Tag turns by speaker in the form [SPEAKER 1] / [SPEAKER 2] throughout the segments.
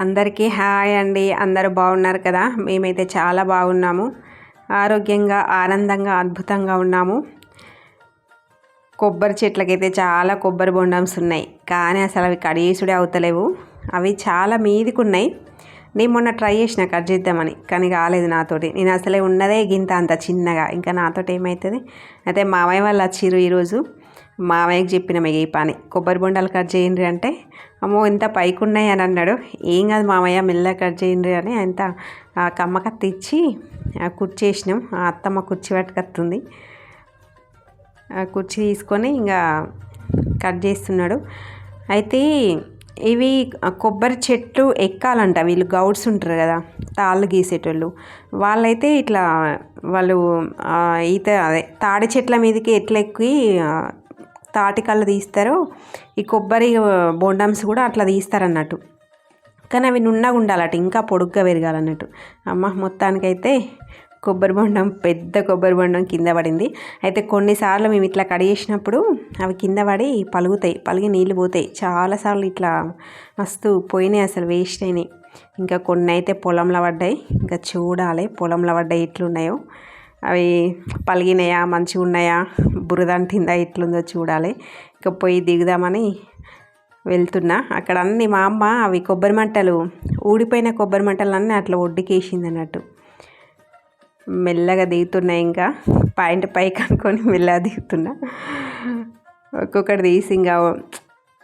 [SPEAKER 1] అందరికీ హాయ్ అండి. అందరూ బాగున్నారు కదా? మేమైతే చాలా బాగున్నాము. ఆరోగ్యంగా ఆనందంగా అద్భుతంగా ఉన్నాము. కొబ్బరి చెట్లకైతే చాలా కొబ్బరి బొండమ్స్ ఉన్నాయి కానీ అసలు అవి కడిగేసుడే అవుతలేవు. అవి చాలా మీదికి ఉన్నాయి నేను మొన్న ట్రై చేసిన కట్ చేద్దామని. కానీ కాలేదు నాతోటి. నేను అసలే ఉన్నదే గింత అంత చిన్నగా. ఇంకా నాతోటి ఏమవుతుంది అయితే మామయ్య వాళ్ళు వచ్చిర్రు ఈరోజు. మామయ్యకి చెప్పిన ఈ పని. కొబ్బరి బొండాలు కట్ చేయండి అంటే అమ్మో ఇంత పైకి ఉన్నాయి అని అన్నాడు. ఏం కాదు మామయ్య మెల్లగా కట్ చేయండి అని అంత కమ్మ కత్తి ఇచ్చి కుర్చేసినాం ఆ అత్తమ్మ కుర్చీ పట్టుకొస్తుంది ఆ కుర్చీ తీసుకొని ఇంకా కట్ చేస్తున్నాడు. అయితే ఇవి కొబ్బరి చెట్లు ఎక్కాలంట. వీళ్ళు గౌడ్స్ ఉంటారు కదా తాళ్ళు గీసేటోళ్ళు. వాళ్ళైతే ఇట్లా వాళ్ళు ఈత అదే తాడి చెట్ల మీదకి ఎట్లా ఎక్కి తాటికల్లు తీస్తారో. ఈ కొబ్బరి బొండమ్స్ కూడా అట్లా తీస్తారన్నట్టు. కానీ అవి నున్నగా ఉండాలట ఇంకా పొడుగ్గా పెరగాలన్నట్టు. అమ్మ మొత్తానికైతే కొబ్బరి బొండం పెద్ద కొబ్బరి బొండం కింద పడింది. అయితే కొన్నిసార్లు మేము ఇట్లా కడిగేసినప్పుడు అవి కింద పడి పలుగుతాయి పలిగి నీళ్ళు పోతాయి. చాలాసార్లు ఇట్లా మస్తు పోయినాయి అసలు వేస్ట్ అయినాయి. ఇంకా కొన్ని అయితే పొలంలో పడ్డాయి. ఇంకా చూడాలి పొలంలో పడ్డాయి ఎట్లున్నాయో. అవి పలిగినాయా మంచిగా ఉన్నాయా బురదంటిందా ఎట్లుందో చూడాలి. ఇక పోయి దిగుదామని వెళ్తున్నా. అక్కడ అన్ని మా అమ్మ అవి కొబ్బరి మంటలు ఊడిపోయిన కొబ్బరి మంటలన్నీ అట్లా ఒడ్డుకేసింది అన్నట్టు. మెల్లగా దిగుతున్నాయి ఇంకా పాయింట్ పైకి అనుకొని మెల్లగా దిగుతున్నా. ఒక్కొక్కటి తీసి ఇంకా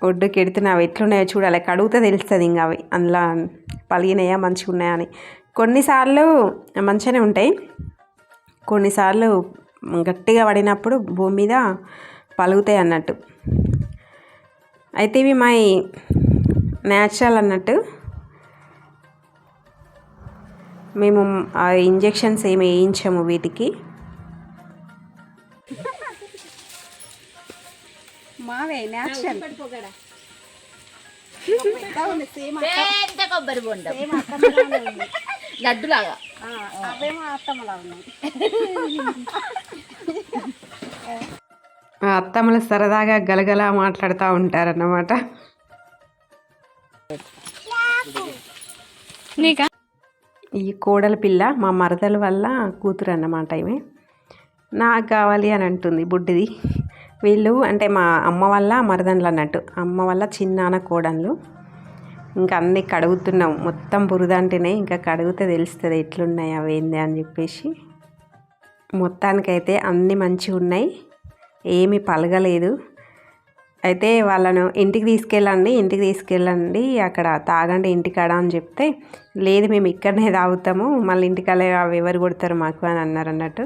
[SPEAKER 1] ఒడ్డుకి ఎడుతున్నా అవి ఎట్లున్నాయో చూడాలి. కడుగుతా తెలుస్తుంది ఇంకా అవి. అందులో పలిగినాయా మంచిగా ఉన్నాయా అని. కొన్నిసార్లు మంచిగానే ఉంటాయి. కొన్నిసార్లు గట్టిగా పడినప్పుడు భూమి మీద పలుగుతాయి అన్నట్టు. అయితే ఇవి మా న్యాచురల్ అన్నట్టు. మేము ఆ ఇంజెక్షన్స్ ఏమి వేయించాము వీటికి.
[SPEAKER 2] మావే న్యాచురల్.
[SPEAKER 3] కొబ్బరి బొండ. లడ్డులాగా.
[SPEAKER 2] అవేమో అత్తమ్మలా ఉన్నాయి
[SPEAKER 1] ఆ అత్తమ్మలు సరదాగా గలగలా మాట్లాడుతూ ఉంటారన్నమాట.
[SPEAKER 2] నీకా?
[SPEAKER 1] ఈ కోడల పిల్ల మా మరదల వల్ల కూతురు అన్నమాట ఇవి నాకు కావాలి అని అంటుంది బుడ్డిది. వీళ్ళు అంటే మా అమ్మ వల్ల మరదన్లు అన్నట్టు. అమ్మ వల్ల చిన్నాన్న కోడన్లు. ఇంకా అన్నీ కడుగుతున్నాం. మొత్తం బురద అంటేనే ఇంకా కడిగితే తెలుస్తుంది ఎట్లున్నాయి అవి ఏంది అని చెప్పేసి. మొత్తానికైతే అన్నీ మంచిగా ఉన్నాయి. ఏమీ పలగలేదు. అయితే వాళ్ళను ఇంటికి తీసుకెళ్ళండి ఇంటికి తీసుకెళ్ళండి అక్కడ తాగండి ఇంటికాడ అని చెప్తే లేదు మేము ఇక్కడనే తాగుతాము మళ్ళీ ఇంటికాడ అవి ఎవరు కొడతారు మాకు అని అన్నారు అన్నట్టు.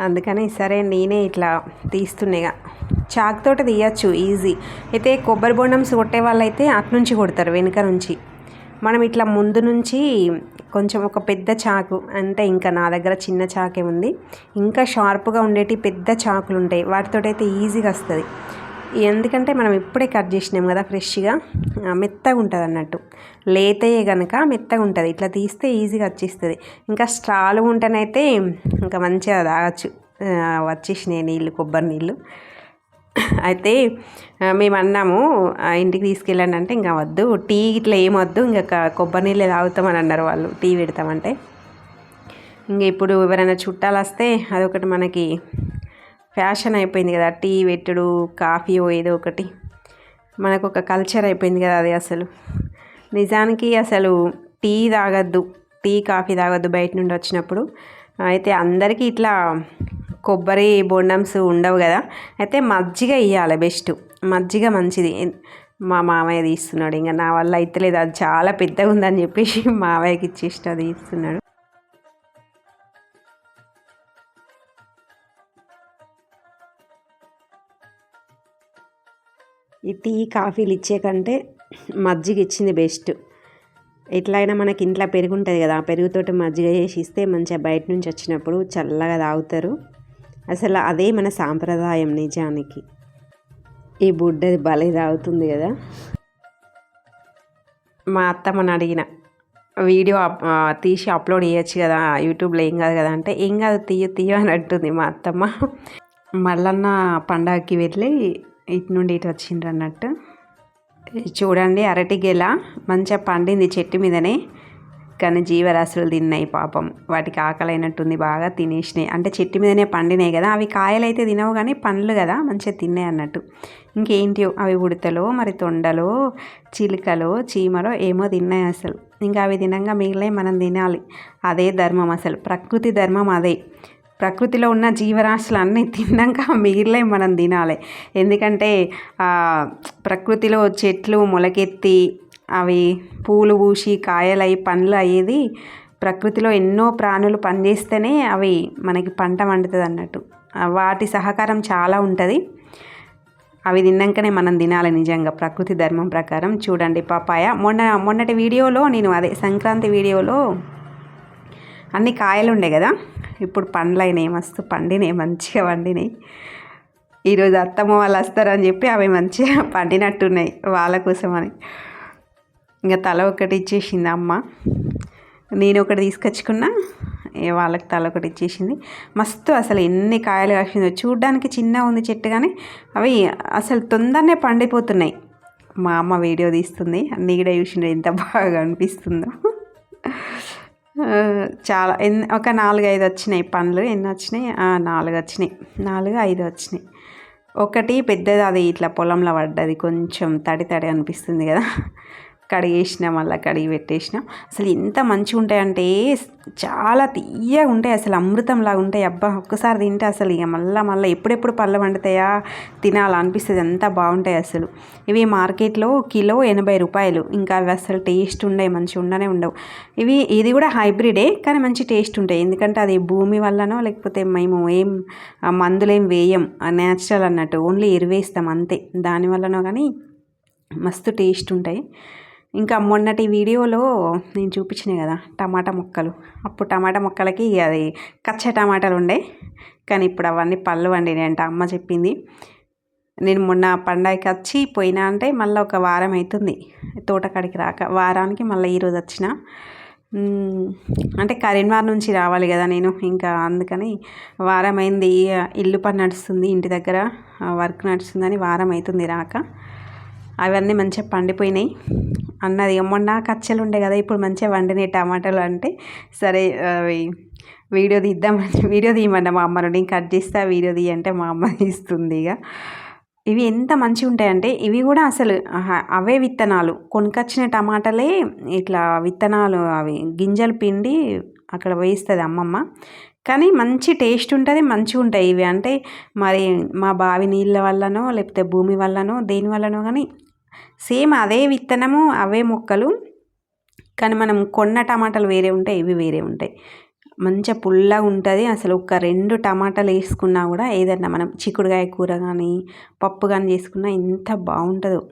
[SPEAKER 1] అందుకని సరే నేనే ఇట్లా తీస్తున్నాయిగా చాక్ తోట తీయచ్చు ఈజీ. అయితే కొబ్బరి బోండమ్స్ కొట్టే వాళ్ళైతే అట్నుంచి కొడతారు వెనుక నుంచి. మనం ఇట్లా ముందు నుంచి కొంచెం ఒక పెద్ద చాకు అంటే ఇంకా నా దగ్గర చిన్న చాకే ఉంది. ఇంకా షార్ప్గా ఉండేటి పెద్ద చాకులు ఉంటాయి వాటితో అయితే ఈజీగా వస్తుంది. ఎందుకంటే మనం ఇప్పుడే కట్ చేసినాం కదా ఫ్రెష్గా మెత్తగా ఉంటుంది అన్నట్టు. లేతయే కనుక మెత్తగా ఉంటుంది. ఇట్లా తీస్తే ఈజీగా వచ్చేస్తుంది. ఇంకా స్ట్రాలు ఉంటేనైతే ఇంకా మంచిగా తాగచ్చు. వచ్చేసినాయి నీళ్ళు కొబ్బరి నీళ్ళు. అయితే మేము అన్నాము ఇంటికి తీసుకెళ్ళండి అంటే ఇంకా వద్దు. టీ ఇట్లా ఏమొద్దు వద్దు. ఇంకా కొబ్బరి నీళ్ళే తాగుతామని అన్నారు వాళ్ళు. టీ పెడతామంటే. ఇంక ఇప్పుడు ఎవరైనా చుట్టాలు వస్తే అదొకటి మనకి ఫ్యాషన్ అయిపోయింది కదా టీ పెట్టుడు కాఫీ ఏదో ఒకటి. మనకు ఒక కల్చర్ అయిపోయింది కదా అది అసలు. నిజానికి అసలు టీ తాగద్దు టీ కాఫీ తాగొద్దు బయట నుండి వచ్చినప్పుడు. అయితే అందరికీ ఇట్లా కొబ్బరి బోండమ్స్ ఉండవు కదా అయితే మజ్జిగ ఇవ్వాలి బెస్ట్ మజ్జిగ మంచిది. మా మామయ్య తీస్తున్నాడు ఇంకా నా వల్ల అయితే లేదు అది చాలా పెద్దగా ఉందని చెప్పేసి మామయ్యకి ఇచ్చేసి అది ఇస్తున్నాడు ఈ టీ కాఫీలు ఇచ్చే కంటే మజ్జిగ ఇచ్చింది బెస్ట్. ఎట్లయినా మనకి ఇంట్లో పెరుగు ఉంటుంది కదా ఆ పెరుగుతోటి మజ్జిగ చేసి ఇస్తే మంచిగా బయట నుంచి వచ్చినప్పుడు చల్లగా తాగుతారు. అసలు అదే మన సాంప్రదాయం నిజానికి. ఈ బుడ్డది భలే తాగుతుంది కదా. మా అత్తమ్మని అడిగిన వీడియో తీసి అప్లోడ్ చేయొచ్చు కదా యూట్యూబ్లో ఏం కాదు కదా అంటే ఏం కాదు తీయ తీయ అని అంటుంది మా అత్తమ్మ. మల్లన్న పండగకి వెళ్ళి ఇటు నుండి ఇటు వచ్చిండ్రు అన్నట్టు. చూడండి అరటి గెల మంచిగా పండింది చెట్టు మీదనే. కానీ జీవరాశులు తిన్నాయి పాపం. వాటికి ఆకలి అయినట్టుంది బాగా తినేసినాయి. అంటే చెట్టు మీదనే పండినాయి కదా అవి కాయలు అయితే తినవు కానీ పండ్లు కదా మంచిగా తిన్నాయి అన్నట్టు. ఇంకేంటి అవి ఉడతలో మరి తొండలో చిలుకలో చీమలో ఏమో తిన్నాయి అసలు. ఇంకా అవి తినంగా మిగిలినవి మనం తినాలి. అదే ధర్మం అసలు. ప్రకృతి ధర్మం అదే. ప్రకృతిలో ఉన్న జీవరాశులు అన్నీ తిన్నాక మిగిలినవి మనం తినాలి. ఎందుకంటే ప్రకృతిలో చెట్లు మొలకెత్తి అవి పూలు పూసి కాయలై పండ్లు అయ్యేది ప్రకృతిలో ఎన్నో ప్రాణులు పనిచేస్తేనే అవి మనకి పంట వండుతుంది అన్నట్టు. వాటి సహకారం చాలా ఉంటుంది. అవి తిన్నాకనే మనం తినాలి నిజంగా ప్రకృతి ధర్మం ప్రకారం. చూడండి పాపాయ. మొన్న మొన్నటి వీడియోలో నేను అదే సంక్రాంతి వీడియోలో అన్ని కాయలు ఉండే కదా? ఇప్పుడు పండ్లు అయినాయి మస్తు పండినాయి మంచిగా పండినాయి. ఈరోజు అత్తమ్మ వాళ్ళు వస్తారని చెప్పి అవి మంచిగా పండినట్టున్నాయి వాళ్ళ అని ఇంకా తల ఒకటి ఇచ్చేసింది అమ్మ. నేను ఒకటి తీసుకొచ్చుకున్నా ఏ వాళ్ళకి తల ఒకటి ఇచ్చేసింది. మస్తు అసలు ఎన్ని కాయలు కాసిందో చూడ్డానికి చిన్న ఉంది చెట్టు కానీ అవి అసలు తొందరనే పండిపోతున్నాయి. మా అమ్మ వీడియో తీస్తుంది నీడ చూసిండ్రు ఎంత బాగా అనిపిస్తుందో. చాలా ఎన్ని ఒక నాలుగు ఐదు వచ్చినాయి పండ్లు. ఎన్ని వచ్చినాయి? నాలుగు వచ్చినాయి. నాలుగు ఐదు వచ్చినాయి. ఒకటి పెద్దది అది ఇట్లా పొలంలో పడ్డది. కొంచెం తడి తడి అనిపిస్తుంది కదా. కడిగేసినాం మళ్ళీ కడిగి పెట్టేసినాం. అసలు ఎంత మంచిగా ఉంటాయంటే చాలా తీయగా ఉంటాయి అసలు అమృతంలాగా ఉంటాయి. అబ్బా ఒక్కసారి తింటే అసలు ఇక మళ్ళీ మళ్ళీ ఎప్పుడెప్పుడు పళ్ళు వండుతాయా తినాలనిపిస్తుంది అనిపిస్తుంది అంత బాగుంటాయి అసలు. ఇవి మార్కెట్లో కిలో ఎనభై రూపాయలు. ఇంకా అవి అసలు టేస్ట్ ఉండవు మంచిగా ఉండనే ఉండవు. ఇవి ఇది కూడా హైబ్రిడే కానీ మంచి టేస్ట్ ఉంటాయి. ఎందుకంటే అది భూమి వల్లనో లేకపోతే మేము ఏం మందులేం వేయం న్యాచురల్ అన్నట్టు. ఓన్లీ ఎరువేస్తాం అంతే. దానివల్లనో కానీ మస్తు టేస్ట్ ఉంటాయి. ఇంకా మొన్నటి వీడియోలో నేను చూపించిన కదా టమాటా మొక్కలు. అప్పుడు టమాటా మొక్కలకి అది కచ్చ టమాటాలు ఉండే. కానీ ఇప్పుడు అవన్నీ పళ్ళు వండినాయి అంటే అమ్మ చెప్పింది. నేను మొన్న పండగకి వచ్చి పోయినా అంటే మళ్ళీ ఒక వారం అవుతుంది తోటకాడికి రాక. వారానికి మళ్ళీ ఈరోజు వచ్చిన. అంటే కరీంనగర్ నుంచి రావాలి కదా నేను. ఇంకా అందుకని వారం అయింది. ఇల్లు పని నడుస్తుంది ఇంటి దగ్గర వర్క్ నడుస్తుందని వారం అవుతుంది రాక. అవన్నీ మంచిగా పండిపోయినాయి. అన్నది మొన్న కచ్చలు ఉండే కదా ఇప్పుడు మంచిగా వండినాయి టమాటాలు అంటే సరే అవి వీడియో తీద్దామని వీడియో తీయమంట మా అమ్మ నేను కట్ చేస్తే వీడియో తీయంటే మా అమ్మ తీస్తుంది ఇక ఇవి ఎంత మంచిగా ఉంటాయంటే ఇవి కూడా అసలు అవే విత్తనాలు. కొనుకొచ్చిన టమాటాలే ఇట్లా విత్తనాలు అవి గింజలు పిండి అక్కడ వేస్తుంది అమ్మమ్మ. కానీ మంచి టేస్ట్ ఉంటుంది మంచిగా ఉంటాయి ఇవి. అంటే మరి మా బావి నీళ్ళ వల్లనో లేకపోతే భూమి వల్లనో దేని వల్లనో కానీ సేమ్ అదే విత్తనము అవే మొక్కలు. కానీ మనం కొన్న టమాటాలు వేరే ఉంటాయి ఇవి వేరే ఉంటాయి. మంచిగా పుల్లగా ఉంటుంది. అసలు ఒక రెండు టమాటాలు వేసుకున్నా కూడా ఏదన్నా మనం చిక్కుడుకాయ కూర కానీ పప్పు కానీ చేసుకున్నా ఎంత బాగుంటుందో.